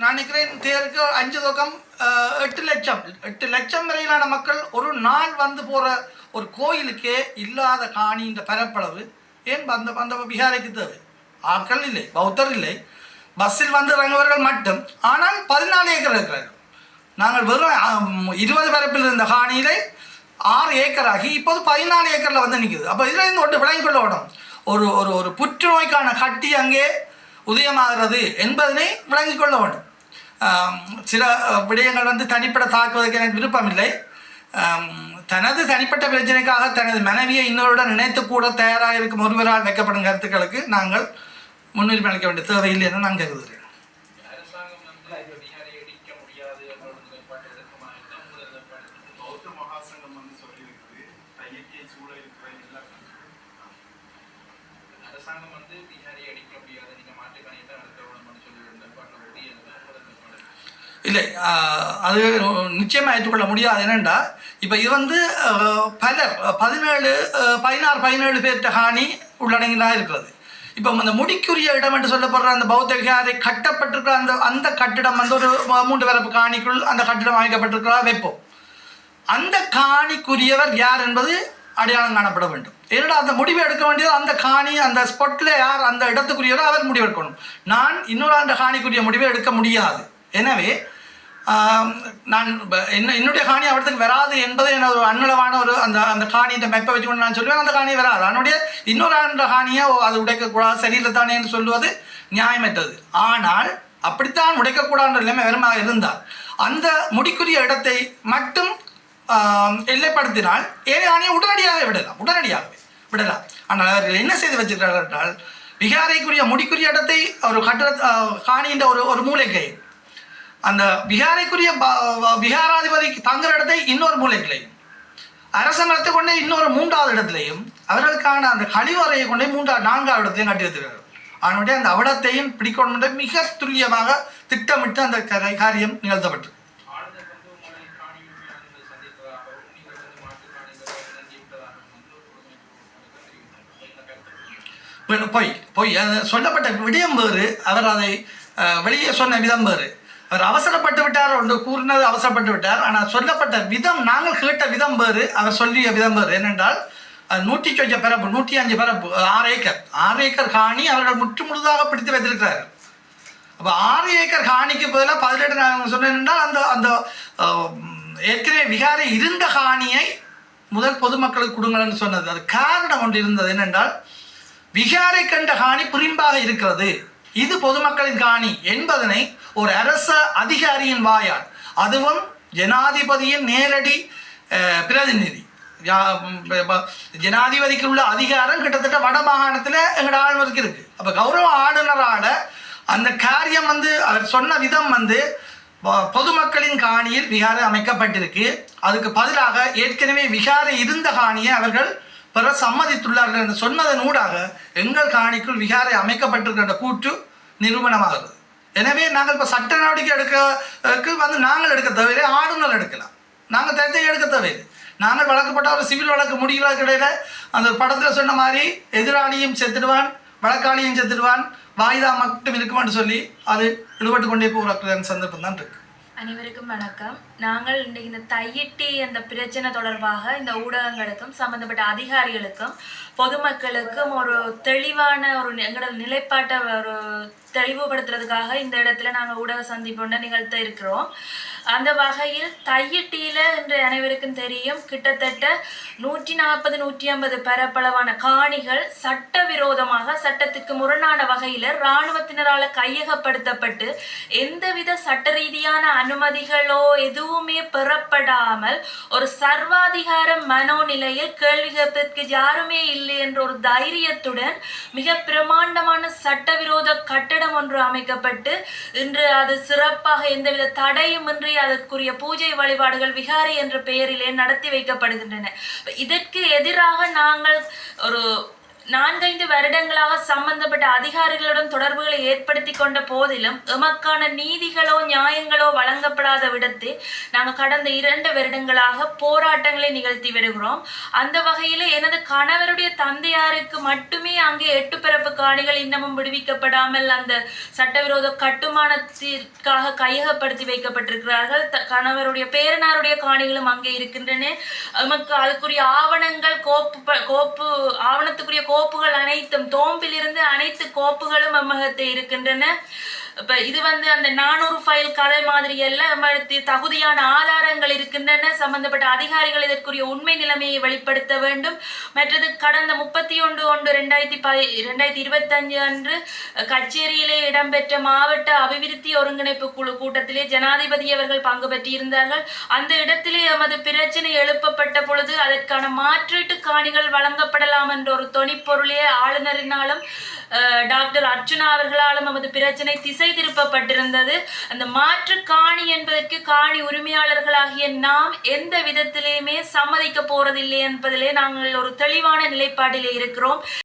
நான் நினைக்கிறேன் தேருக்கு அஞ்சு தொக்கம் எட்டு லட்சம். எட்டு லட்சம் வரையிலான மக்கள் ஒரு நாள் வந்து போகிற ஒரு கோயிலுக்கே இல்லாத காணின்ற பரப்பளவு. ஏன் அந்த அந்த விகாரைக்கு தேவை? ஆட்கள் இல்லை பௌத்தர் இல்லை. பஸ்ஸில் வந்து இறங்குவர்கள் மட்டும். ஆனால் பதினாலு ஏக்கர் இருக்கிறார்கள். நாங்கள் வெறும் இருபது பரப்பில் இருந்த காணியிலே ஆறு ஏக்கர் ஆகி இப்போது பதினாலு ஏக்கரில் வந்து நிற்குது அப்போ இதில் இருந்து ஒன்று விளங்கி கொள்ள வேணும் ஒரு ஒரு ஒரு புற்றுநோய்க்கான கட்டி அங்கே உதயமாகிறது என்பதனை விளங்கிக் கொள்ள வேண்டும். சில விடயங்கள் வந்து தனிப்பட தாக்குவதற்கு எனக்கு விருப்பமில்லை. ஆம், தனது தனிப்பட்ட பிரச்சனைக்காக தனது மனைவியை இன்னொருடன் நினைத்து கூட தயாராக இருக்கும் ஒருவரால் வைக்கப்படும் கருத்துக்களுக்கு நாங்கள் முன்னுரிமை அளிக்க வேண்டிய தேவையில்லை என நான் கருதுகிறேன். அரசாங்கம் வந்து இந்த அடிக்க முடியாது நீங்க மாற்றுக்காணி தான் நடத்த வேணும்னு சொல்லி ஒரு நிலைப்பாட்டை இல்லை அது நிச்சயமாக ஏற்றுக்கொள்ள முடியாது. என்னென்றா இப்போ இது வந்து பலர் பதினேழு பதினாறு பதினேழு பேர்கிட்ட ஹானி உள்ளடங்கிதான் இருக்கிறது. இப்போ அந்த முடிக்குரிய இடம் என்று சொல்லப்படுற அந்த பௌத்த விகாரை கட்டப்பட்டிருக்கிற அந்த அந்த கட்டிடம் வந்து ஒரு மூன்று பிறப்பு காணிக்குள் அந்த கட்டிடம் அமைக்கப்பட்டிருக்கிறா வைப்போம். அந்த காணிக்குரியவர் யார் என்பது அடையாளம் காணப்பட வேண்டும். ஏன்னா அந்த முடிவு எடுக்க வேண்டியது அந்த காணி அந்த ஸ்பாட்டில் யார் அந்த இடத்துக்குரியவரோ அவர் முடிவெடுக்கணும். நான் இன்னொரு அந்த காணிக்குரிய முடிவை எடுக்க முடியாது. எனவே நான் என்ன என்னுடைய காணி அவடத்துக்கு வராது என்பது எனது ஒரு அன்னளவான ஒரு அந்த அந்த காணியின் மெப்பை வச்சுக்கொண்டு நான் சொல்லுவேன். அந்த காணி வராது. அதனுடைய இன்னொரு ஆண்ட காணியை ஓ, அது உடைக்கக்கூடாது. சரியில்லை தானே என்று சொல்லுவது நியாயமற்றது. ஆனால் அப்படித்தான் உடைக்கக்கூடாதுன்ற நிலைமை வெறுமாக இருந்தால் அந்த முடிக்குரிய இடத்தை மட்டும் எல்லைப்படுத்தினால் ஏழை ஆணையை உடனடியாக விடலாம். உடனடியாகவே விடலாம். ஆனால் அவர்கள் என்ன செய்து வச்சிருக்கிறார்கள் என்றால் விகாரைக்குரிய முடிக்குரிய இடத்தை ஒரு கட்ட காணின்ற ஒரு ஒரு மூளைக்கை அந்த விகாரைக்குரிய ப- விகாராதிபதிக்கு தங்குற இடத்தை இன்னொரு மூலைக்கிலையும் நடத்தி கொண்டே இன்னொரு மூன்றாவது இடத்துலையும் அவர்களுக்கான அந்த கழிவறையை கொண்டே மூன்றாவது நான்காவது இடத்தையும் கட்டி வைத்திருக்கிறார் அவனுடைய அந்த அவலத்தையும் பிடிக்கணும் மிக துல்லியமாக திட்டமிட்டு அந்த காரியம் நிகழ்த்தப்பட்டது. பொய் பொய் அது சொல்லப்பட்ட விடயம் வேறு அவர் அதை வெளியே சொன்ன விதம் வேறு. அவர் அவசரப்பட்டு விட்டார் ஒன்று கூறினது அவசரப்பட்டு விட்டார். ஆனால் சொல்லப்பட்ட விதம் நாங்கள் கேட்ட விதம் வேறு அவர் சொல்லிய விதம் வேறு. ஏனென்றால் அது நூற்றி சொச்ச பரப்பு நூற்றி அஞ்சு பரப்பு ஆறு ஏக்கர். ஆறு ஏக்கர் காணி அவர்கள் முற்று முழுதாக பிடித்து வைத்திருக்கிறார்கள். அப்போ ஆறு ஏக்கர் காணிக்கு பதிலாக பதினெட்டு நான் சொன்னேன் என்றால் அந்த அந்த ஏற்கனவே விகாரை இருந்த காணியை முதல் பொதுமக்களுக்கு கொடுங்கள்னு சொன்னது. அது காரணம் ஒன்று இருந்தது. என்னென்றால் விகாரை கண்ட காணி புரிம்பாக இருக்கிறது. இது பொதுமக்களின் காணி என்பதனை ஒரு அரச அதிகாரியின் வாயால் அதுவும் ஜனாதிபதியின் நேரடி பிரதிநிதி ஜனாதிபதிக்கு உள்ள அதிகாரம் கிட்டத்தட்ட வட மாகாணத்தில் எங்களோட ஆளுநருக்கு இருக்கு. அப்போ கௌரவ ஆளுநரால அந்த காரியம் வந்து அவர் சொன்ன விதம் வந்து பொதுமக்களின் காணியில் விகாரை அமைக்கப்பட்டிருக்கு. அதுக்கு பதிலாக ஏற்கனவே விகாரை இருந்த காணியை அவர்கள் பெற சம்மதித்துள்ளார்கள் என்று சொன்னதன் ஊடாக எங்கள் காணிக்குள் விகாரை அமைக்கப்பட்டிருக்கின்ற கூற்று நிரூபணமாகிறது. எனவே நாங்கள் இப்போ சட்ட நடவடிக்கை எடுக்க வந்து நாங்கள் எடுக்க தவிர ஆளுநர் எடுக்கலாம். நாங்கள் தனித்தை எடுக்க தவிர. நாங்கள் வழக்கப்பட்ட ஒரு சிவில் வழக்கு முடிகிறதுக்கு கிடையில அந்த படத்தில் சொன்ன மாதிரி எதிராளியும் செத்துடுவான் வழக்காளியும் செத்துடுவான் வாய்தா மட்டும் இருக்குமான்னு சொல்லி அது இழுபட்டு கொண்டே போகிற சந்தர்ப்பம் தான் இருக்குது அனைவருக்கும் வணக்கம். நாங்கள் இன்றைக்கு இந்த தையிட்டி அந்த பிரச்சனை தொடர்பாக இந்த ஊடகங்களுக்கும் சம்பந்தப்பட்ட அதிகாரிகளுக்கும் பொதுமக்களுக்கும் ஒரு தெளிவான ஒரு எங்களோட நிலைப்பாட்டை ஒரு தெளிவுபடுத்துறதுக்காக இந்த இடத்துல நாங்கள் ஊடக சந்திப்பு நிகழ்த்த இருக்கிறோம். அந்த வகையில் தையிட்டியில் என்று அனைவருக்கும் தெரியும். கிட்டத்தட்ட நூற்றி நாற்பது நூற்றி ஐம்பது பரப்பளவான காணிகள் சட்டவிரோதமாக சட்டத்துக்கு முரணான வகையில் இராணுவத்தினரால் கையகப்படுத்தப்பட்டு எந்தவித சட்ட ரீதியான அனுமதிகளோ எதுவுமே பெறப்படாமல் ஒரு சர்வாதிகார மனோநிலையில் கேள்வி கேட்பதற்கு யாருமே இல்லை என்ற ஒரு தைரியத்துடன் மிக பிரமாண்டமான ஒன்று அமைக்கப்பட்டு இன்று அது சிறப்பாக எந்தவித தடையுமின்றி அதற்குரிய பூஜை வழிபாடுகள் விகாரி என்ற பெயரிலே நடத்தி வைக்கப்படுகின்றன. இதற்கு எதிராக நாங்கள் ஒரு நான்கைந்து வருடங்களாக சம்பந்தப்பட்ட அதிகாரிகளுடன் தொடர்புகளை ஏற்படுத்தி கொண்ட போதிலும் எமக்கான நீதிகளோ நியாயங்களோ வழங்கப்படாத விடத்து நாங்கள் கடந்த இரண்டு வருடங்களாக போராட்டங்களை நிகழ்த்தி வருகிறோம். அந்த வகையில் எனது கணவருடைய தந்தையாருக்கு மட்டுமே அங்கே எட்டு பிறப்பு காணிகள் இன்னமும் விடுவிக்கப்படாமல் அந்த சட்டவிரோத கட்டுமானத்திற்காக கையகப்படுத்தி வைக்கப்பட்டிருக்கிறார்கள். த- கணவருடைய பேரனாருடைய காணிகளும் அங்கே இருக்கின்றன. நமக்கு அதுக்குரிய ஆவணங்கள் கோப்பு ப- கோப்பு ஆவணத்துக்குரிய கோப்புகள் அனைத்தும் தோம்பிலிருந்து அனைத்து கோப்புகளும் அம்மகத்தை இருக்கின்றன. இப்ப இது வந்து அந்த நானூறு ஃபைல் கதை மாதிரி எல்லாம் தகுதியான ஆதாரங்கள் இருக்கின்றன சம்பந்தப்பட்ட அதிகாரிகள் இதற்குரிய உண்மை நிலைமையை வெளிப்படுத்த வேண்டும். மற்றது கடந்த முப்பத்தி ஒன்று ஒன்று ரெண்டாயிரத்தி பதி ரெண்டாயிரத்தி இருபத்தஞ்சு அன்று கச்சேரியிலே இடம்பெற்ற மாவட்ட அபிவிருத்தி ஒருங்கிணைப்பு குழு கூட்டத்திலே ஜனாதிபதி அவர்கள் பங்கு பெற்றிருந்தார்கள். அந்த இடத்திலே எமது பிரச்சனை எழுப்பப்பட்ட பொழுது அதற்கான மாற்றீட்டு காணிகள் வழங்கப்படலாம் என்ற ஒரு தொனிப்பொருளே ஆளுநரினாலும் டாக்டர் அர்ச்சுனா அவர்களாலும் நமது பிரச்சனை திசை திருப்பப்பட்டிருந்தது அந்த மாற்று காணி என்பதற்கு காணி உரிமையாளர்களாகிய நாம் எந்த விதத்திலேயுமே சம்மதிக்க போறதில்லை என்பதிலே நாங்கள் ஒரு தெளிவான நிலைப்பாட்டிலே இருக்கிறோம்.